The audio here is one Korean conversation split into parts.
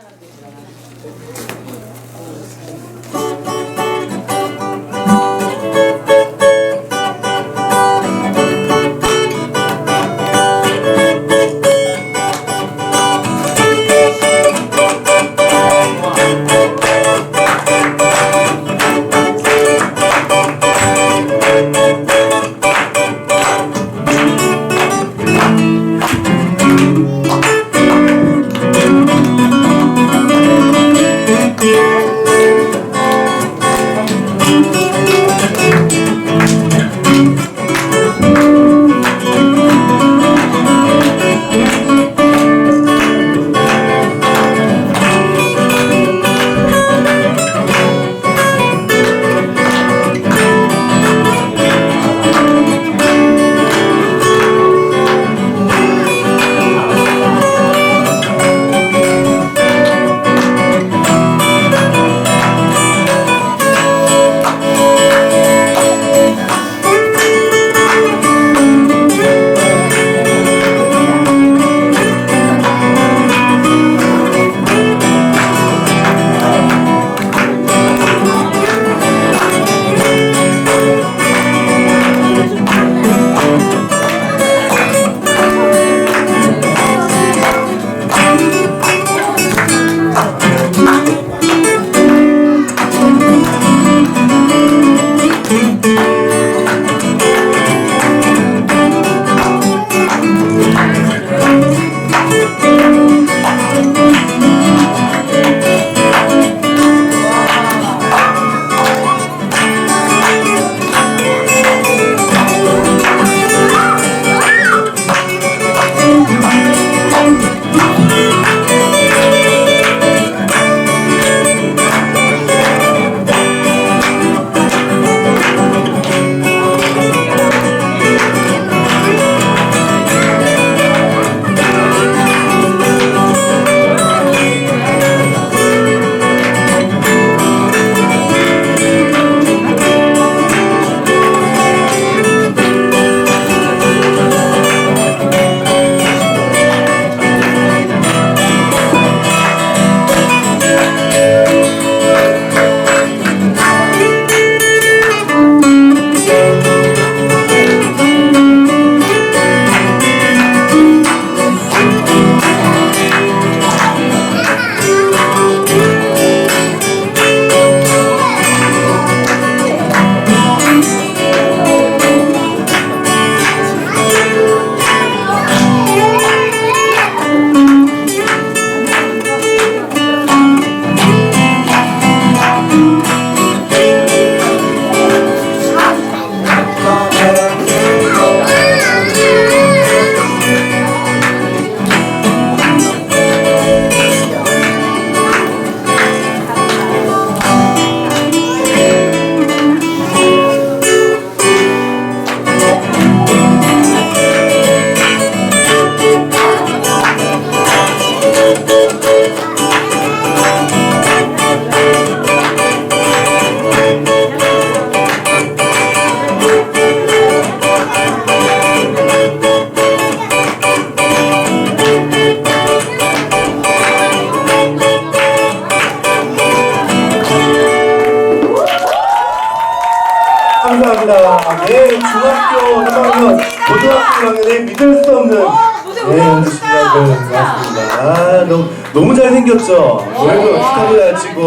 Thank you. 잘 생겼죠? 노래도 기타도 잘 치고.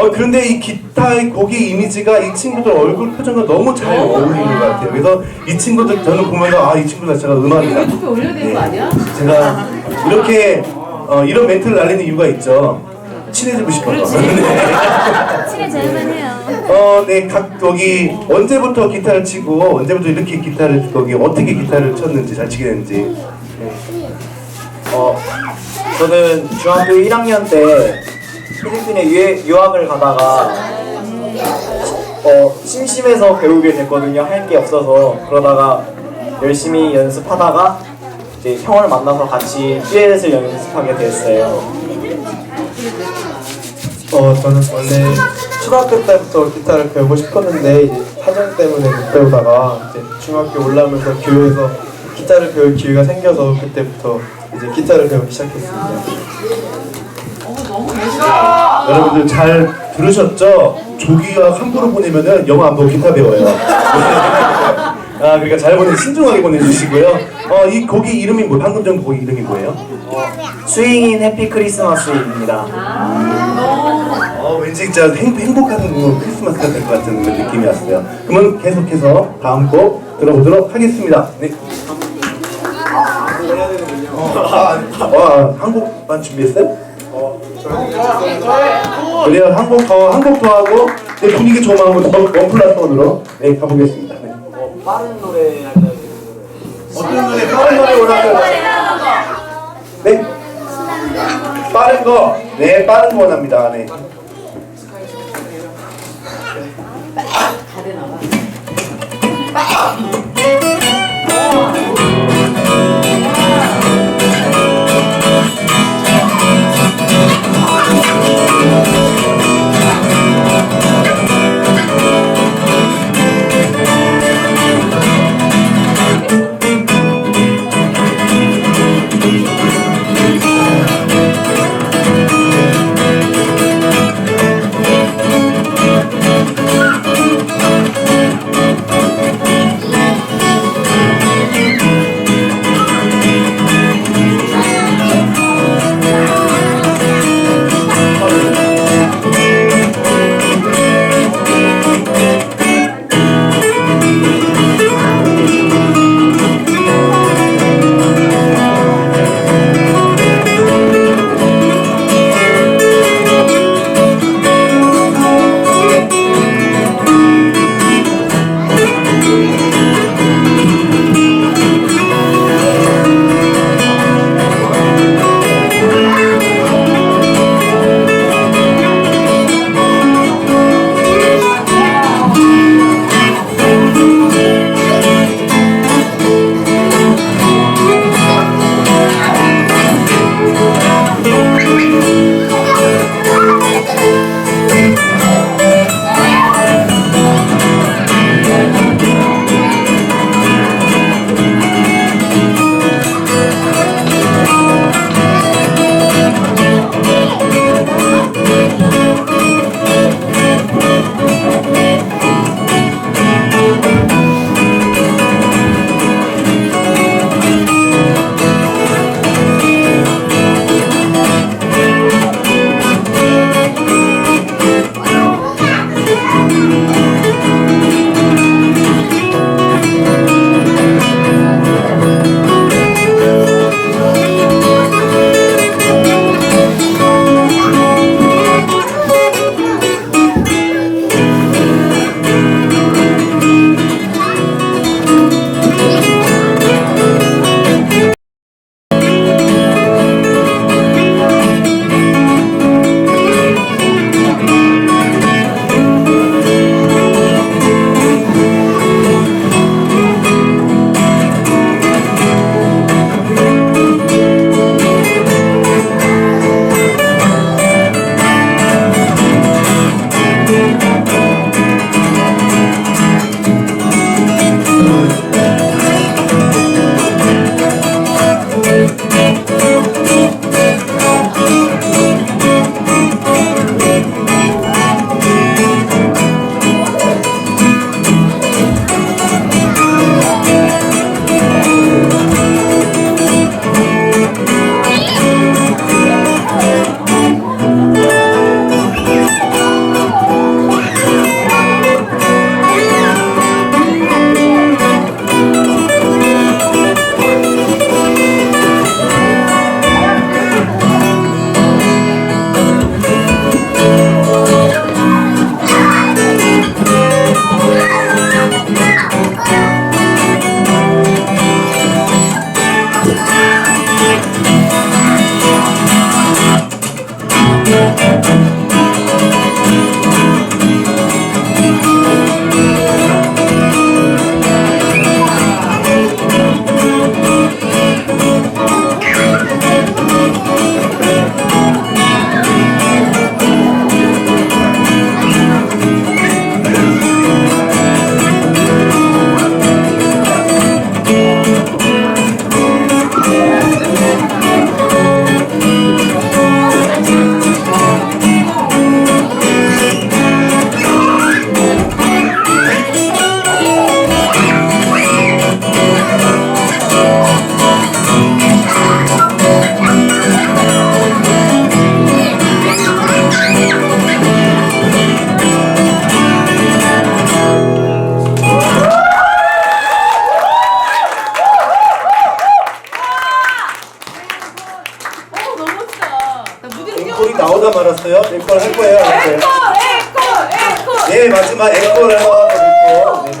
어, 그런데 이 기타의 곡의 이미지가 이 친구들 얼굴 표정과 너무 잘 어울리는 것 같아요. 그래서 이 친구들 저는 보면서 아, 이 친구들 제가 음악이다. 유튜브에 올려야 되는 거 아니야? 제가 이렇게 어, 이런 멘트를 날리는 이유가 있죠. 친해지고 싶어서. 네. 친해져야만 해요. 어, 네, 각 거기 언제부터 기타를 치고 언제부터 이렇게 기타를 거기 어떻게 기타를 쳤는지 잘 치게 됐는지. 어, 저는 중학교 1학년 때 필리핀에 유해, 유학을 가다가 어, 심심해서 배우게 됐거든요. 할 게 없어서 그러다가 열심히 연습하다가 이제 형을 만나서 같이 듀엣을 연습하게 됐어요. 어, 저는 원래 초등학교 때부터 기타를 배우고 싶었는데 이제 사정 때문에 못 배우다가 이제 중학교 올라오면서 교회에서 기타를 배울 기회가 생겨서 그때부터 이제 기타를 배우기 시작했습니다. 어, 너무 여러분들 잘 들으셨죠? 조기와 함부로 보내면은 영어 안 보고 기타 배워요. 아, 그러니까 잘 보내 신중하게 보내주시고요. 어, 이 곡이 이름이 뭐 방금 전 곡 이름이 뭐예요? 스윙인 해피 크리스마스입니다. 어, 왠지 진짜 행, 행복한 뭐 크리스마스가 될것 같은 그 느낌이었어요. 그러면 계속해서 다음 곡 들어보도록 하겠습니다. 네. 아, 아, 한 곡만 준비했어요? 그래요, 한곡 더, 한곡더 하고 네, 분위기 좋은 마음으로 더원 플러스 원으로 네, 가보겠습니다. 네. 빠른 노래 할까요? 어떤 노래, 빠른 노래 원하세요? 네? 빠른 거, 네, 빠른 거 원합니다. 네. 말았어요. 앵콜 할 거예요, 안할 거예요? 네, 마지막 앵콜을 하고 네.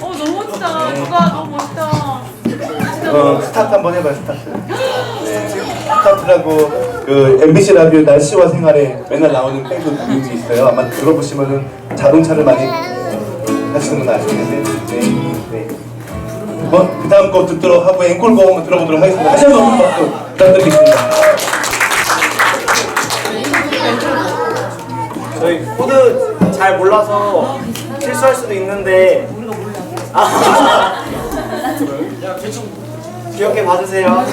어 너무 멋지다. 누가 너무 멋있다. 어, 스타트 한번 해봐요, 스타트. 네, 스타트라고 그 MBC 라디오 날씨와 생활에 맨날 나오는 밴드 뮤직이 있어요. 아마 들어보시면은 자동차를 많이 하시는 건 텐데. 네, 네. 한번 그 다음 곡 듣도록 하고 앵콜곡 한번 들어보도록 하겠습니다. 다시 한번 박수 부탁드리겠습니다. 저희 코드 잘 몰라서 실수할 수도 있는데. 아, 귀엽게 봐주세요.